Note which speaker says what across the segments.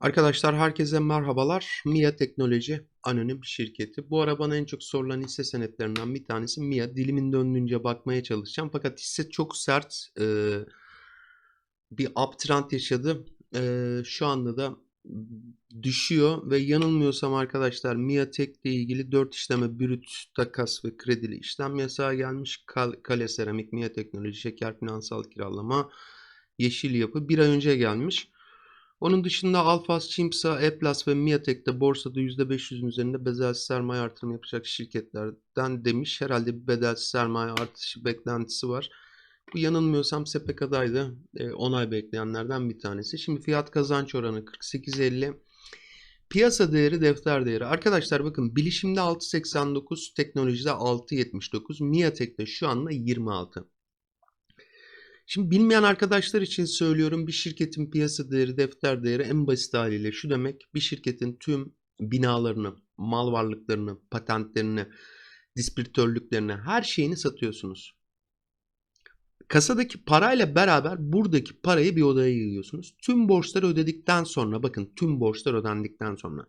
Speaker 1: Arkadaşlar herkese merhabalar. MIA Teknoloji anonim şirketi. Bu ara bana en çok sorulan hisse senetlerinden bir tanesi MIA. Dilimin döndüğünce bakmaya çalışacağım. Fakat hisse çok sert e, bir uptrend yaşadı. E, şu anda da düşüyor ve yanılmıyorsam arkadaşlar MIA Tek ile ilgili 4 işleme brüt, takas ve kredili işlem yasağı gelmiş. Kal Kale Seramik, MIA Teknoloji, Şeker Finansal Kiralama, Yeşil Yapı bir ay önce gelmiş. Onun dışında Alfas, Çimsa, Eplas ve Miatek'te borsada %500'ün üzerinde bedelsiz sermaye artırımı yapacak şirketlerden demiş. Herhalde bir bedelsiz sermaye artışı beklentisi var. Bu yanılmıyorsam SPK'daydı. E, onay bekleyenlerden bir tanesi. Şimdi fiyat kazanç oranı 48.50. Piyasa değeri defter değeri. Arkadaşlar bakın bilişimde 6.89, teknolojide 6.79, Miatek'te şu anda 26. Şimdi bilmeyen arkadaşlar için söylüyorum bir şirketin piyasa değeri, defter değeri en basit haliyle şu demek. Bir şirketin tüm binalarını, mal varlıklarını, patentlerini, distribütörlüklerini, her şeyini satıyorsunuz. Kasadaki parayla beraber buradaki parayı bir odaya yığıyorsunuz. Tüm borçları ödedikten sonra bakın tüm borçlar ödendikten sonra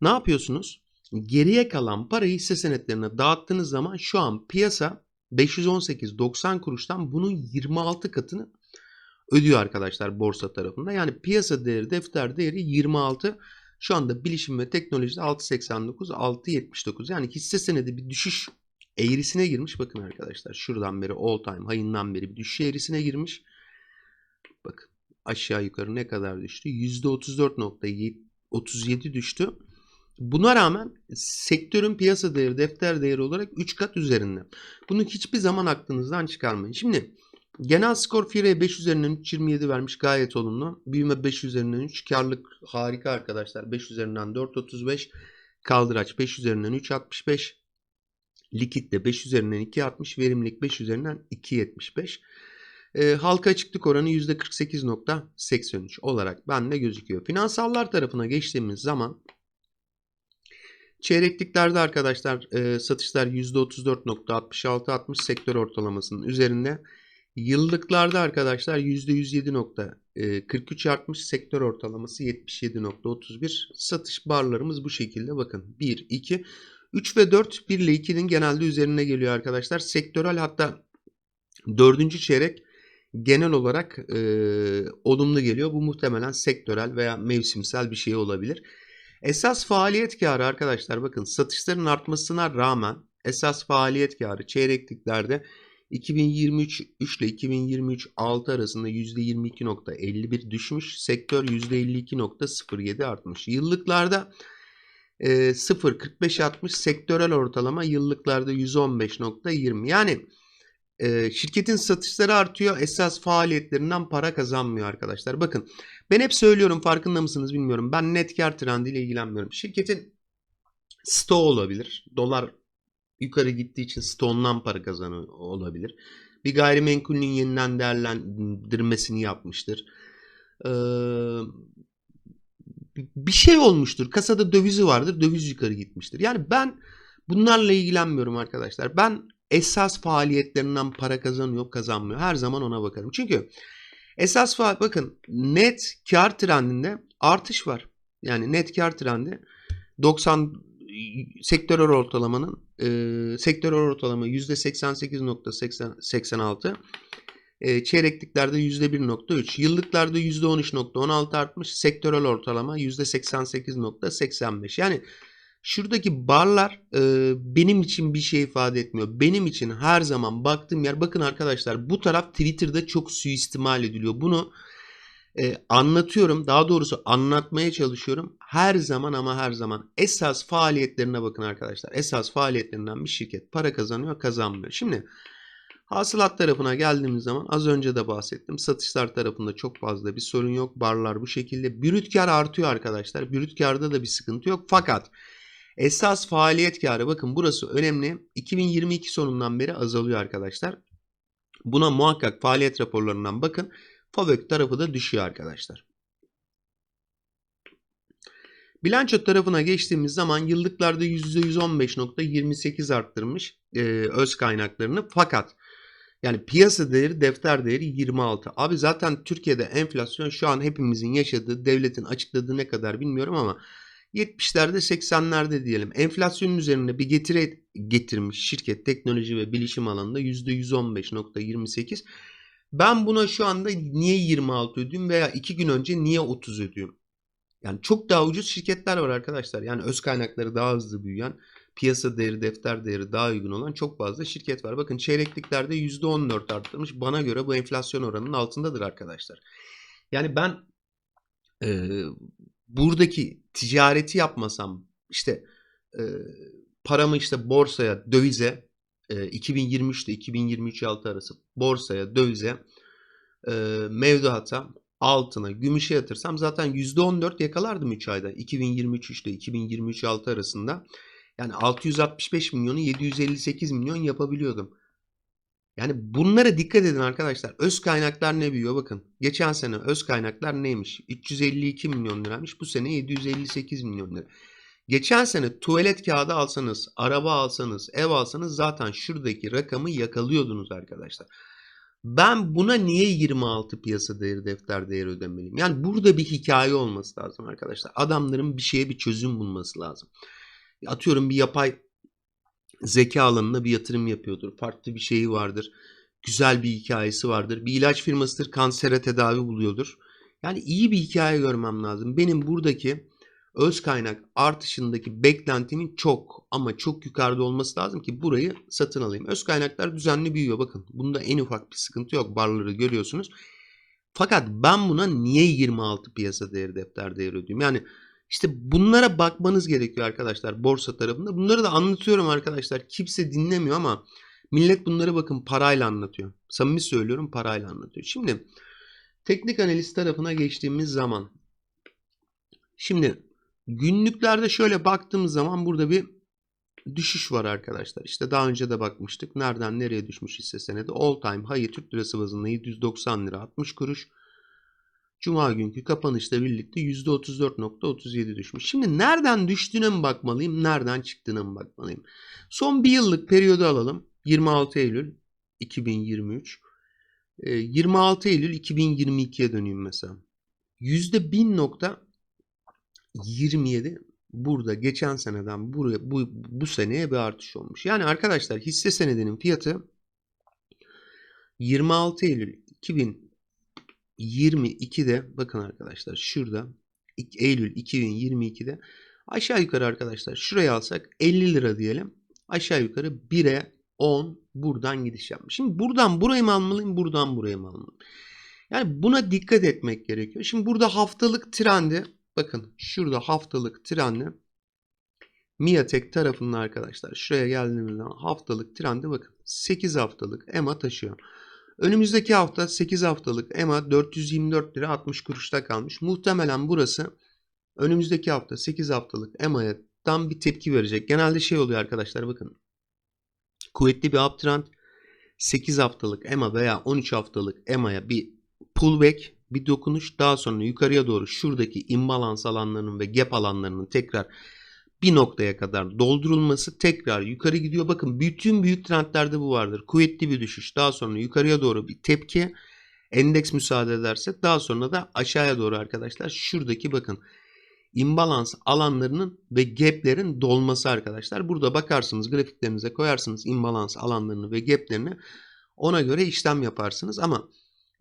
Speaker 1: ne yapıyorsunuz? Geriye kalan parayı hisse senetlerine dağıttığınız zaman şu an piyasa 518.90 kuruştan bunun 26 katını ödüyor arkadaşlar borsa tarafında. Yani piyasa değeri, defter değeri 26. Şu anda bilişim ve teknolojide 6.89, 6.79. Yani hisse senedi bir düşüş eğrisine girmiş. Bakın arkadaşlar şuradan beri all time high'ından beri bir düşüş eğrisine girmiş. Bakın aşağı yukarı ne kadar düştü? %34.37 düştü. Buna rağmen sektörün piyasa değeri, defter değeri olarak 3 kat üzerinde. Bunu hiçbir zaman aklınızdan çıkarmayın. Şimdi genel skor Fire'ye 5 üzerinden 3.27 vermiş gayet olumlu. Büyüme 5 üzerinden 3. Karlılık harika arkadaşlar. 5 üzerinden 4.35. Kaldıraç 5 üzerinden 3.65. Likit de 5 üzerinden 2.60. Verimlilik 5 üzerinden 2.75. E, halka açıklık oranı %48.83 olarak bende gözüküyor. Finansallar tarafına geçtiğimiz zaman Çeyrekliklerde arkadaşlar e, satışlar %34.66-60 sektör ortalamasının üzerinde. Yıllıklarda arkadaşlar %107.43 artmış sektör ortalaması 77.31 satış barlarımız bu şekilde bakın 1 2 3 ve 4 1 ile 2'nin genelde üzerine geliyor arkadaşlar sektörel hatta 4. çeyrek genel olarak e, olumlu geliyor bu muhtemelen sektörel veya mevsimsel bir şey olabilir. Esas faaliyet karı arkadaşlar bakın satışların artmasına rağmen esas faaliyet karı çeyrekliklerde 2023 3 ile 2023 6 arasında %22.51 düşmüş. Sektör %52.07 artmış. Yıllıklarda e, 0.45 artmış. Sektörel ortalama yıllıklarda %15.20. Yani e, şirketin satışları artıyor. Esas faaliyetlerinden para kazanmıyor arkadaşlar. Bakın ben hep söylüyorum farkında mısınız bilmiyorum. Ben net kar trendiyle ilgilenmiyorum. Şirketin sto olabilir. Dolar yukarı gittiği için stoğundan para kazanıyor olabilir. Bir gayrimenkulün yeniden değerlendirmesini yapmıştır. Ee, bir şey olmuştur. Kasada dövizi vardır. Döviz yukarı gitmiştir. Yani ben bunlarla ilgilenmiyorum arkadaşlar. Ben esas faaliyetlerinden para kazanıyor kazanmıyor. Her zaman ona bakarım. Çünkü esas faal bakın net kar trendinde artış var. Yani net kar trendi. 90 sektörel ortalamanın e, sektörel ortalama %88.86 e, çeyrekliklerde %1.3 yıllıklarda %13.16 artmış. Sektörel ortalama %88.85 yani Şuradaki barlar e, benim için bir şey ifade etmiyor. Benim için her zaman baktığım yer bakın arkadaşlar bu taraf Twitter'da çok suistimal ediliyor. Bunu e, anlatıyorum. Daha doğrusu anlatmaya çalışıyorum. Her zaman ama her zaman esas faaliyetlerine bakın arkadaşlar. Esas faaliyetlerinden bir şirket para kazanıyor kazanmıyor. Şimdi hasılat tarafına geldiğimiz zaman az önce de bahsettim. Satışlar tarafında çok fazla bir sorun yok. Barlar bu şekilde. Brüt kar artıyor arkadaşlar. Brüt karda da bir sıkıntı yok. Fakat Esas faaliyet karı bakın burası önemli. 2022 sonundan beri azalıyor arkadaşlar. Buna muhakkak faaliyet raporlarından bakın. FAVÖK tarafı da düşüyor arkadaşlar. Bilanço tarafına geçtiğimiz zaman yıllıklarda %115.28 arttırmış e, öz kaynaklarını. Fakat Yani piyasa değeri, defter değeri 26. Abi zaten Türkiye'de enflasyon şu an hepimizin yaşadığı, devletin açıkladığı ne kadar bilmiyorum ama 70'lerde 80'lerde diyelim. Enflasyonun üzerine bir getiri getirmiş şirket teknoloji ve bilişim alanında %115.28. Ben buna şu anda niye 26 ödüyorum veya 2 gün önce niye 30 ödüyorum? Yani çok daha ucuz şirketler var arkadaşlar. Yani öz kaynakları daha hızlı büyüyen, piyasa değeri, defter değeri daha uygun olan çok fazla şirket var. Bakın çeyrekliklerde %14 arttırmış. Bana göre bu enflasyon oranının altındadır arkadaşlar. Yani ben e, buradaki ticareti yapmasam işte e, paramı işte borsaya, dövize e, 2023 ile 2023 altı arası borsaya, dövize, e, mevduata, altına, gümüşe yatırsam zaten %14 yakalardım 3 ayda. 2023 ile 2023 altı arasında. Yani 665 milyonu 758 milyon yapabiliyordum. Yani bunlara dikkat edin arkadaşlar. Öz kaynaklar ne büyüyor? Bakın geçen sene öz kaynaklar neymiş? 352 milyon liraymış. Bu sene 758 milyon lira. Geçen sene tuvalet kağıdı alsanız, araba alsanız, ev alsanız zaten şuradaki rakamı yakalıyordunuz arkadaşlar. Ben buna niye 26 piyasa değeri defter değeri ödemeliyim? Yani burada bir hikaye olması lazım arkadaşlar. Adamların bir şeye bir çözüm bulması lazım. Atıyorum bir yapay zeka alanına bir yatırım yapıyordur. Farklı bir şeyi vardır. Güzel bir hikayesi vardır. Bir ilaç firmasıdır kansere tedavi buluyordur. Yani iyi bir hikaye görmem lazım. Benim buradaki öz kaynak artışındaki beklentimin çok ama çok yukarıda olması lazım ki burayı satın alayım. Öz kaynaklar düzenli büyüyor bakın. Bunda en ufak bir sıkıntı yok. Barları görüyorsunuz. Fakat ben buna niye 26 piyasa değeri defter değeri ödeyeyim? Yani işte bunlara bakmanız gerekiyor arkadaşlar borsa tarafında. Bunları da anlatıyorum arkadaşlar. Kimse dinlemiyor ama millet bunları bakın parayla anlatıyor. Samimi söylüyorum parayla anlatıyor. Şimdi teknik analiz tarafına geçtiğimiz zaman şimdi günlüklerde şöyle baktığımız zaman burada bir düşüş var arkadaşlar. İşte daha önce de bakmıştık. Nereden nereye düşmüş hisse senedi? All time hayır Türk lirası bazında 790 lira 60 kuruş. Cuma günkü kapanışla birlikte %34.37 düşmüş. Şimdi nereden düştüğüne mi bakmalıyım, nereden çıktığına mı bakmalıyım? Son bir yıllık periyodu alalım. 26 Eylül 2023. 26 Eylül 2022'ye döneyim mesela. %1000.27 burada geçen seneden buraya bu, bu seneye bir artış olmuş. Yani arkadaşlar hisse senedinin fiyatı 26 Eylül 2000 22'de bakın arkadaşlar şurada Eylül 2022'de aşağı yukarı arkadaşlar şuraya alsak 50 lira diyelim. Aşağı yukarı 1'e 10 buradan gidiş yapmış. Şimdi buradan burayı mı almalıyım buradan burayı mı almalıyım? Yani buna dikkat etmek gerekiyor. Şimdi burada haftalık trendi bakın şurada haftalık trendi Miatek tarafında arkadaşlar şuraya geldiğimizde haftalık trendi bakın 8 haftalık EMA taşıyor. Önümüzdeki hafta 8 haftalık EMA 424 lira 60 kuruşta kalmış. Muhtemelen burası önümüzdeki hafta 8 haftalık EMA'ya tam bir tepki verecek. Genelde şey oluyor arkadaşlar bakın. Kuvvetli bir uptrend 8 haftalık EMA veya 13 haftalık EMA'ya bir pullback bir dokunuş daha sonra yukarıya doğru şuradaki imbalans alanlarının ve gap alanlarının tekrar bir noktaya kadar doldurulması tekrar yukarı gidiyor. Bakın bütün büyük trendlerde bu vardır. Kuvvetli bir düşüş daha sonra yukarıya doğru bir tepki endeks müsaade ederse daha sonra da aşağıya doğru arkadaşlar şuradaki bakın imbalans alanlarının ve gaplerin dolması arkadaşlar. Burada bakarsınız grafiklerinize koyarsınız imbalans alanlarını ve gaplerini ona göre işlem yaparsınız ama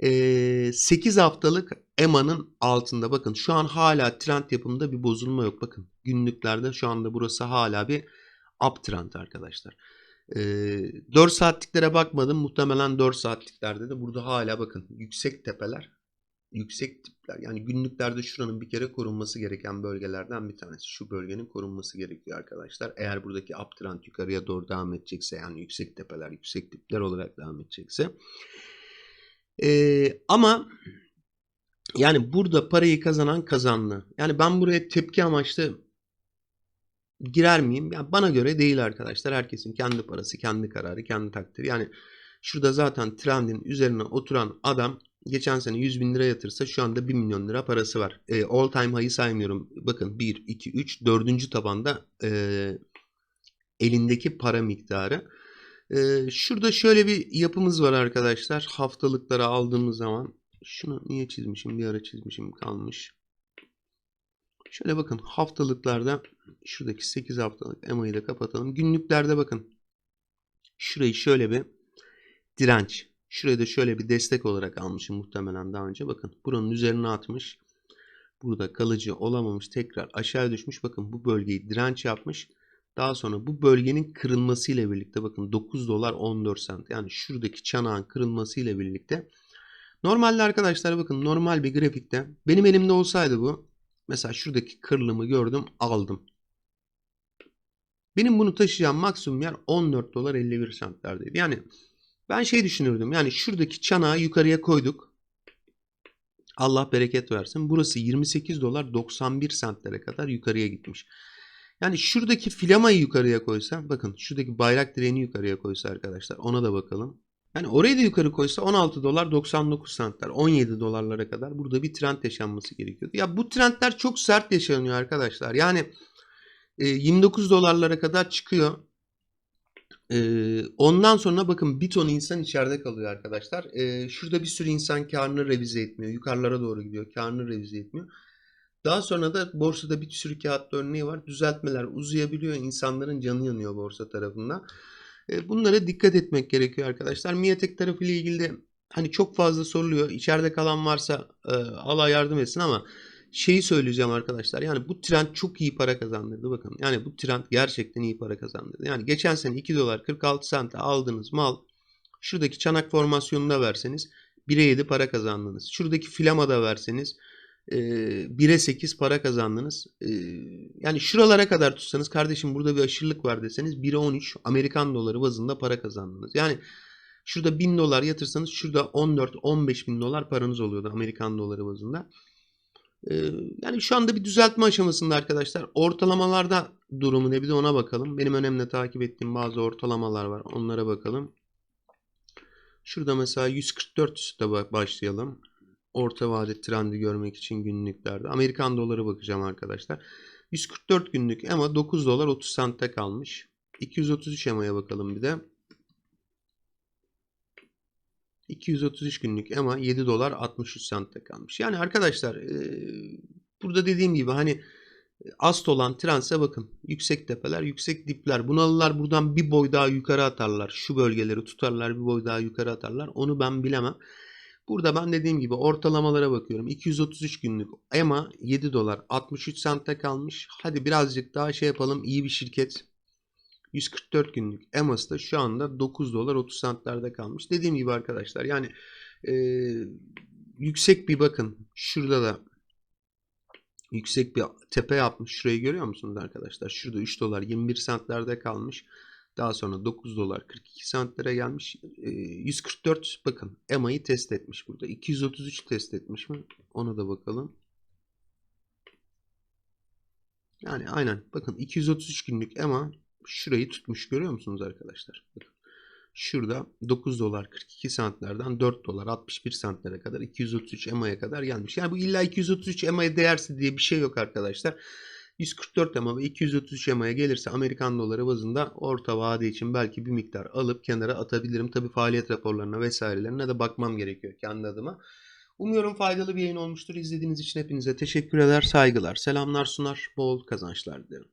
Speaker 1: 8 haftalık EMA'nın altında bakın şu an hala trend yapımında bir bozulma yok. Bakın günlüklerde şu anda burası hala bir uptrend arkadaşlar. 4 saatliklere bakmadım. Muhtemelen 4 saatliklerde de burada hala bakın yüksek tepeler yüksek tipler yani günlüklerde şuranın bir kere korunması gereken bölgelerden bir tanesi. Şu bölgenin korunması gerekiyor arkadaşlar. Eğer buradaki uptrend yukarıya doğru devam edecekse yani yüksek tepeler yüksek tipler olarak devam edecekse ee, ama yani burada parayı kazanan kazanlı. Yani ben buraya tepki amaçlı girer miyim? Yani bana göre değil arkadaşlar. Herkesin kendi parası, kendi kararı, kendi takdiri. Yani şurada zaten trendin üzerine oturan adam geçen sene 100 bin lira yatırsa şu anda 1 milyon lira parası var. E, all time high'ı saymıyorum. Bakın 1, 2, 3, 4. tabanda e, elindeki para miktarı. Ee, şurada şöyle bir yapımız var arkadaşlar. Haftalıkları aldığımız zaman. Şunu niye çizmişim? Bir ara çizmişim kalmış. Şöyle bakın haftalıklarda şuradaki 8 haftalık EMA'yı da kapatalım. Günlüklerde bakın. Şurayı şöyle bir direnç. Şurayı da şöyle bir destek olarak almışım muhtemelen daha önce. Bakın buranın üzerine atmış. Burada kalıcı olamamış. Tekrar aşağı düşmüş. Bakın bu bölgeyi direnç yapmış. Daha sonra bu bölgenin kırılması ile birlikte bakın 9 dolar 14 sent. Yani şuradaki çanağın kırılması ile birlikte normalde arkadaşlar bakın normal bir grafikte benim elimde olsaydı bu mesela şuradaki kırılımı gördüm aldım. Benim bunu taşıyacağım maksimum yer 14 dolar 51 centlerdeydi. Yani ben şey düşünürdüm. Yani şuradaki çanağı yukarıya koyduk. Allah bereket versin. Burası 28 dolar 91 centlere kadar yukarıya gitmiş. Yani şuradaki filamayı yukarıya koysa bakın şuradaki bayrak direğini yukarıya koysa arkadaşlar ona da bakalım. Yani orayı da yukarı koysa 16 dolar 99 centler 17 dolarlara kadar burada bir trend yaşanması gerekiyordu. Ya bu trendler çok sert yaşanıyor arkadaşlar. Yani e, 29 dolarlara kadar çıkıyor. E, ondan sonra bakın bir ton insan içeride kalıyor arkadaşlar. E, şurada bir sürü insan karnını revize etmiyor. Yukarılara doğru gidiyor. Karnını revize etmiyor. Daha sonra da borsada bir sürü kağıtlı örneği var. Düzeltmeler uzayabiliyor. İnsanların canı yanıyor borsa tarafında. E, bunlara dikkat etmek gerekiyor arkadaşlar. Miatek tarafı ile ilgili de hani çok fazla soruluyor. İçeride kalan varsa e, Allah yardım etsin ama şeyi söyleyeceğim arkadaşlar. Yani bu trend çok iyi para kazandırdı. Bakın yani bu trend gerçekten iyi para kazandırdı. Yani geçen sene 2 dolar 46 sente aldığınız mal şuradaki çanak formasyonuna verseniz 1'e 7 para kazandınız. Şuradaki filamada verseniz 1'e 8 para kazandınız. Yani şuralara kadar tutsanız kardeşim burada bir aşırılık var deseniz 1'e 13 Amerikan doları bazında para kazandınız. Yani şurada 1000 dolar yatırsanız şurada 14-15 bin dolar paranız oluyordu Amerikan doları bazında. Yani şu anda bir düzeltme aşamasında arkadaşlar. Ortalamalarda durumu ne bir de ona bakalım. Benim önemli takip ettiğim bazı ortalamalar var. Onlara bakalım. Şurada mesela 144 üstte başlayalım orta vade trendi görmek için günlüklerde. Amerikan doları bakacağım arkadaşlar. 144 günlük ama 9 dolar 30 sente kalmış. 233 EMA'ya bakalım bir de. 233 günlük EMA 7 dolar 63 sente kalmış. Yani arkadaşlar e, burada dediğim gibi hani ast olan trendse bakın. Yüksek tepeler, yüksek dipler. Bunalılar buradan bir boy daha yukarı atarlar. Şu bölgeleri tutarlar bir boy daha yukarı atarlar. Onu ben bilemem. Burada ben dediğim gibi ortalamalara bakıyorum. 233 günlük EMA 7 dolar 63 sente kalmış. Hadi birazcık daha şey yapalım. İyi bir şirket. 144 günlük EMA'sı da şu anda 9 dolar 30 centlerde kalmış. Dediğim gibi arkadaşlar yani e, yüksek bir bakın. Şurada da yüksek bir tepe yapmış. Şurayı görüyor musunuz arkadaşlar? Şurada 3 dolar 21 centlerde kalmış. Daha sonra 9 dolar 42 centlere gelmiş. 144 bakın EMA'yı test etmiş burada. 233 test etmiş mi? Ona da bakalım. Yani aynen bakın 233 günlük EMA şurayı tutmuş görüyor musunuz arkadaşlar? Bakın. Şurada 9 dolar 42 centlerden 4 dolar 61 centlere kadar 233 EMA'ya kadar gelmiş. Yani bu illa 233 EMA'ya değerse diye bir şey yok arkadaşlar. 144 EMA ve 233 EMA'ya gelirse Amerikan doları bazında orta vade için belki bir miktar alıp kenara atabilirim. Tabi faaliyet raporlarına vesairelerine de bakmam gerekiyor kendi adıma. Umuyorum faydalı bir yayın olmuştur. İzlediğiniz için hepinize teşekkür eder, saygılar, selamlar sunar, bol kazançlar dilerim.